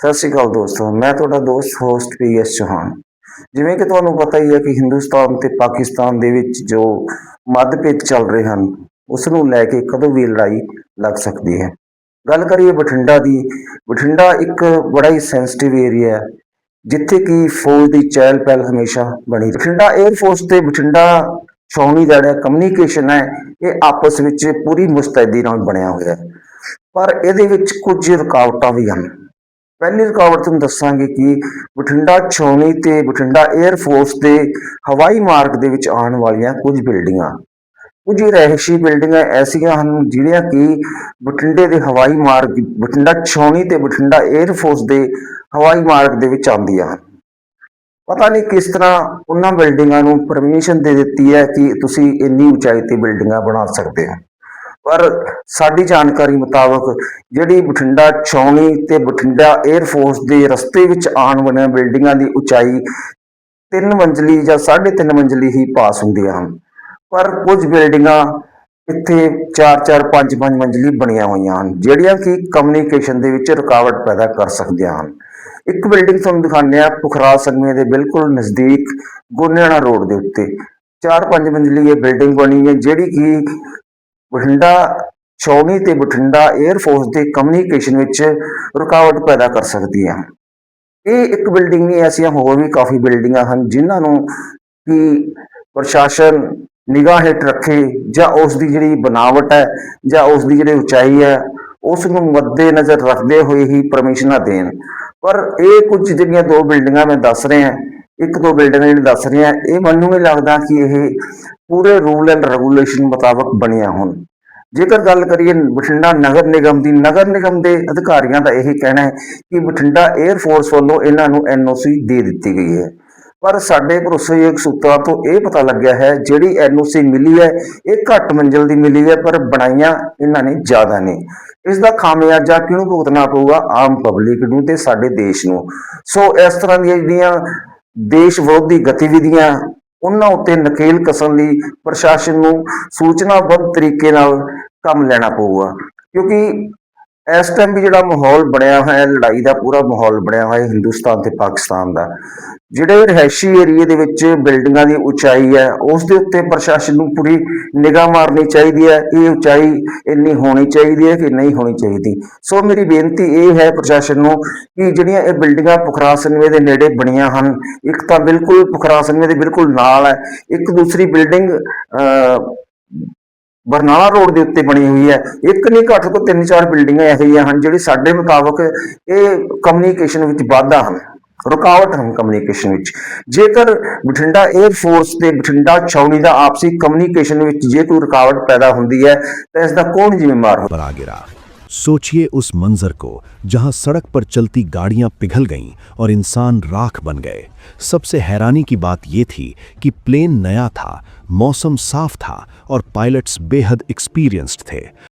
ਸਤਿ ਸ਼੍ਰੀ ਅਕਾਲ ਦੋਸਤੋ, ਮੈਂ ਤੁਹਾਡਾ ਦੋਸਤ ਹੋਸਟ ਪੀਐਸ ਚੌਹਾਨ ਜਿਵੇਂ ਕਿ ਤੁਹਾਨੂੰ ਪਤਾ ਹੀ ਹੈ ਕਿ ਹਿੰਦੁਸਤਾਨ ਤੇ ਪਾਕਿਸਤਾਨ ਦੇ ਵਿੱਚ ਜੋ ਮਤਭੇਦ ਚੱਲ ਰਹੇ ਹਨ ਉਸ ਨੂੰ ਲੈ ਕੇ ਕਦੋਂ ਵੀ ਲੜਾਈ ਲੱਗ ਸਕਦੀ ਹੈ। ਗੱਲ ਕਰੀਏ ਬਠਿੰਡਾ ਦੀ, ਬਠਿੰਡਾ ਇੱਕ ਬੜਾ ਹੀ ਸੈਂਸਿਟਿਵ ਏਰੀਆ ਹੈ, ਜਿੱਥੇ ਕਿ ਫੌਜ ਦੀ ਚਹਿਲ ਪਹਿਲ ਹਮੇਸ਼ਾ ਬਣੀ ਬਠਿੰਡਾ 에ਅਰ ਫੋਰਸ ਤੇ ਬਠਿੰਡਾ ਛਾਉਣੀ ਦਾ ਜਿਹੜਾ ਕਮਿਊਨੀਕੇਸ਼ਨ ਹੈ, ਇਹ ਆਪਸ ਵਿੱਚ ਪੂਰੀ ਮੁਸਤੈਦੀ ਨਾਲ ਬਣਿਆ ਹੋਇਆ ਹੈ। ਪਰ ਇਹਦੇ ਵਿੱਚ ਕੁਝ ਰੁਕਾਵਟਾਂ ਵੀ ਹਨ। ਪਹਿਲੀ ਰੁਕਾਵਟ ਤੁਹਾਨੂੰ ਦੱਸਾਂਗੇ ਕਿ ਬਠਿੰਡਾ ਛਾਉਣੀ ਤੇ ਬਠਿੰਡਾ 에ਅਰ ਫੋਰਸ ਦੇ ਹਵਾਈ ਮਾਰਗ ਦੇ ਵਿੱਚ ਆਉਣ ਵਾਲੀਆਂ ਕੁਝ ਬਿਲਡਿੰਗਾਂ। ਕੁਝ ਰਹਿਸ਼ੀ ਬਿਲਡਿੰਗਾਂ ਐਸੀਆਂ ਹਨ ਜਿਹੜੀਆਂ ਕਿ ਬਠਿੰਡੇ ਦੇ ਹਵਾਈ ਮਾਰਗ, ਬਠਿੰਡਾ ਛਾਉਣੀ ਤੇ ਬਠਿੰਡਾ 에ਅਰ ਫੋਰਸ ਦੇ ਹਵਾਈ ਮਾਰਗ ਦੇ ਵਿੱਚ ਆਉਂਦੀਆਂ ਹਨ। ਪਤਾ ਨਹੀਂ ਕਿਸ ਤਰ੍ਹਾਂ ਉਹਨਾਂ ਬਿਲਡਿੰਗਾਂ ਨੂੰ ਪਰਮਿਸ਼ਨ ਦੇ ਦਿੱਤੀ ਹੈ ਕਿ ਤੁਸੀਂ ਇੰਨੀ ਉਚਾਈ ਤੇ ਬਿਲਡਿੰਗਾਂ ਬਣਾ ਸਕਦੇ ਹੋ। ਪਰ ਸਾਡੀ ਜਾਣਕਾਰੀ ਮੁਤਾਬਕ ਜਿਹੜੀ ਬਠਿੰਡਾ ਛਾਉਣੀ ਤੇ ਬਠਿੰਡਾ 에ਅਰਫੋਰਸ ਦੇ ਰਸਤੇ ਵਿੱਚ ਆਉਣ ਵਾਲੀਆਂ ਬਿਲਡਿੰਗਾਂ ਦੀ ਉਚਾਈ ਤਿੰਨ ਮੰਜ਼ਲੀ ਜਾਂ 3.5 ਮੰਜ਼ਲੀ ਹੀ ਪਾਸ ਹੁੰਦੀਆਂ ਹਨ। ਪਰ ਕੁਝ ਬਿਲਡਿੰਗਾਂ ਇੱਥੇ 4-4 5-5 ਮੰਜ਼ਲੀ ਬਣੀਆਂ ਹੋਈਆਂ ਹਨ, ਜਿਹੜੀਆਂ ਕਿ ਕਮਿਊਨੀਕੇਸ਼ਨ ਦੇ ਵਿੱਚ ਰੁਕਾਵਟ ਪੈਦਾ ਕਰ ਸਕਦੀਆਂ ਹਨ। ਇੱਕ ਬਿਲਡਿੰਗ ਤੁਹਾਨੂੰ ਦਿਖਾਉਂਦੇ ਆ ਪੁਖਰਾ ਸੰਗਮੇ ਦੇ ਬਿਲਕੁਲ ਨਜ਼ਦੀਕ ਗੋਨਿਆਣਾ ਰੋਡ ਦੇ ਉੱਤੇ। 4-5 ਮੰਜ਼ਲੀ ਇਹ ਬਿਲਡਿੰਗ ਬਣੀ ਹੈ, ਜਿਹੜੀ ਕਿ ਬਠਿੰਡਾ, ਛਾਉਣੀ ਤੇ ਬਠਿੰਡਾ 에ਅਰਫੋਰਸ ਦੇ ਕਮਿਊਨੀਕੇਸ਼ਨ ਵਿੱਚ ਰੁਕਾਵਟ ਪੈਦਾ ਕਰ ਸਕਦੀ ਹੈ। ਇਹ ਇੱਕ ਬਿਲਡਿੰਗ ਨਹੀਂ, ਐਸੀਆਂ ਹੋਰ ਵੀ ਕਾਫੀ ਬਿਲਡਿੰਗਾਂ ਹਨ ਜਿਨ੍ਹਾਂ ਨੂੰ ਕਿ ਪ੍ਰਸ਼ਾਸਨ ਨਿਗਾਹ ਹੇਠ ਰੱਖੇ ਜਾਂ ਉਸ ਦੀ ਜਿਹੜੀ ਬਣਾਵਟ ਹੈ ਜਾਂ ਉਸ ਦੀ ਜਿਹੜੀ ਉਚਾਈ ਹੈ, ਉਸ ਨੂੰ ਮੱਦੇ ਨਜ਼ਰ ਰੱਖਦੇ ਹੋਏ ਹੀ ਪਰਮਿਸ਼ਨਾਂ ਦੇਣ। ਪਰ ਇਹ ਕੁਝ ਜਿਹੜੀਆਂ ਦੋ ਬਿਲਡਿੰਗਾਂ ਮੈਂ ਦੱਸ ਰਿਹਾ, ਇੱਕ ਦੋ ਬਿਲਡਿੰਗਾਂ ਜਿਹੜੀਆਂ ਦੱਸ ਰਿਹਾ, ਇਹ ਮੈਨੂੰ ਨਹੀਂ ਲੱਗਦਾ ਕਿ ਇਹ ਪੂਰੇ ਰੂਲ ਐਂਡ ਰੈਗੂਲੇਸ਼ਨ ਮੁਤਾਬਕ ਬਣੀਆਂ ਹੋਣ। ਜੇਕਰ ਗੱਲ ਕਰੀਏ ਬਠਿੰਡਾ ਨਗਰ ਨਿਗਮ ਦੀ, ਨਗਰ ਨਿਗਮ ਦੇ ਅਧਿਕਾਰੀਆਂ ਦਾ ਇਹ ਕਹਿਣਾ ਹੈ ਕਿ ਬਠਿੰਡਾ 에ਅਰ ਫੋਰਸ ਵੱਲੋਂ ਇਹਨਾਂ ਨੂੰ ਐਨਓਸੀ ਦੇ ਦਿੱਤੀ ਗਈ ਹੈ। ਪਰ ਸਾਡੇ ਭਰੋਸੇਯੋਗ ਸੂਤਰਾਂ ਤੋਂ ਇਹ ਪਤਾ ਲੱਗਿਆ ਹੈ, ਜਿਹੜੀ ਐਨਓਸੀ ਮਿਲੀ ਹੈ, ਇਹ ਘੱਟ ਮੰਜ਼ਿਲ ਦੀ ਮਿਲੀ ਹੈ, ਪਰ ਬਣਾਈਆਂ ਇਹਨਾਂ ਨੇ ਜ਼ਿਆਦਾ ਨੇ। ਇਸ ਦਾ ਖਾਮਿਆਜਾ ਕਿਉਂ ਭੁਗਤਣਾ ਪਊਗਾ? ਆਮ ਪਬਲਿਕ ਨੂੰ ਤੇ ਸਾਡੇ ਦੇਸ਼ ਨੂੰ। ਸੋ ਇਸ ਤਰ੍ਹਾਂ ਦੀਆਂ ਜਿਹੜੀਆਂ ਦੇਸ਼ ਵਿਰੋਧੀ ਗਤੀਵਿਧੀਆਂ ਉਹਨਾਂ ਉੱਤੇ ਨਕੇਲ ਕਸਣ ਲਈ ਪ੍ਰਸ਼ਾਸਨ ਨੂੰ ਸੂਚਨਾਬੱਧ ਤਰੀਕੇ ਨਾਲ ਕੰਮ ਲੈਣਾ ਪਊਗਾ। ਕਿਉਂਕਿ ਇਸ ਟਾਈਮ ਵੀ ਜਿਹੜਾ ਮਾਹੌਲ ਬਣਿਆ ਹੋਇਆ ਹੈ ਲੜਾਈ ਦਾ ਪੂਰਾ ਮਾਹੌਲ ਬਣਿਆ ਹੋਇਆ ਹੈ ਹਿੰਦੁਸਤਾਨ ਤੇ ਪਾਕਿਸਤਾਨ ਦਾ। ਜਿਹੜੇ ਰਹਿਸ਼ੀ ਏਰੀਏ ਦੇ ਵਿੱਚ ਬਿਲਡਿੰਗਾਂ ਦੀ ਉਚਾਈ ਹੈ, ਉਸ ਦੇ ਉੱਤੇ ਪ੍ਰਸ਼ਾਸਨ ਨੂੰ ਪੂਰੀ ਨਿਗਾਹ ਮਾਰਨੀ ਚਾਹੀਦੀ ਹੈ ਇਹ ਉਚਾਈ ਇੰਨੀ ਹੋਣੀ ਚਾਹੀਦੀ ਹੈ ਕਿ ਨਹੀਂ ਹੋਣੀ ਚਾਹੀਦੀ। ਸੋ ਮੇਰੀ ਬੇਨਤੀ ਇਹ ਹੈ ਪ੍ਰਸ਼ਾਸਨ ਨੂੰ ਕਿ ਜਿਹੜੀਆਂ ਇਹ ਬਿਲਡਿੰਗਾਂ ਪੁਖਰਾ ਸੰਵੇ ਦੇ ਨੇੜੇ ਬਣੀਆਂ ਹਨ, ਇੱਕ ਤਾਂ ਬਿਲਕੁਲ ਪੁਖਰਾ ਸੰਵੇ ਦੇ ਬਿਲਕੁਲ ਨਾਲ ਹੈ, ਇੱਕ ਦੂਸਰੀ ਬਿਲਡਿੰਗ ਅ ਬਰਨਾਲਾ ਰੋਡ ਦੇ ਉੱਤੇ ਬਣੀ ਹੋਈ ਹੈ। ਇੱਕ ਨਹੀਂ, ਘੱਟ ਤੋਂ ਤਿੰਨ ਚਾਰ ਬਿਲਡਿੰਗਾਂ ਇਹੋ ਜਿਹੀਆਂ ਹਨ ਜਿਹੜੀ ਸਾਡੇ ਮੁਤਾਬਕ ਇਹ ਕਮਿਊਨੀਕੇਸ਼ਨ ਵਿੱਚ ਵਾਧਾ ਹਨ, ਰੁਕਾਵਟ ਹਨ ਕਮਿਊਨੀਕੇਸ਼ਨ ਵਿੱਚ। ਜੇਕਰ ਬਠਿੰਡਾ 에ਅਰ ਫੋਰਸ ਤੇ ਬਠਿੰਡਾ ਛਾਉਣੀ ਦਾ ਆਪਸੀ ਕਮਿਊਨੀਕੇਸ਼ਨ ਵਿੱਚ ਜੇ ਕੋਈ ਰੁਕਾਵਟ ਪੈਦਾ ਹੁੰਦੀ ਹੈ, ਤਾਂ ਇਸ ਦਾ ਕੌਣ ਜ਼ਿੰਮੇਵਾਰ ਹੋਵੇਗਾ सोचिए उस मंजर को, जहाँ सड़क पर चलती गाड़ियाँ पिघल गईं और इंसान राख बन गए। सबसे हैरानी की बात यह थी कि प्लेन नया था, मौसम साफ़ था और पायलट्स बेहद एक्सपीरियंस्ड थे।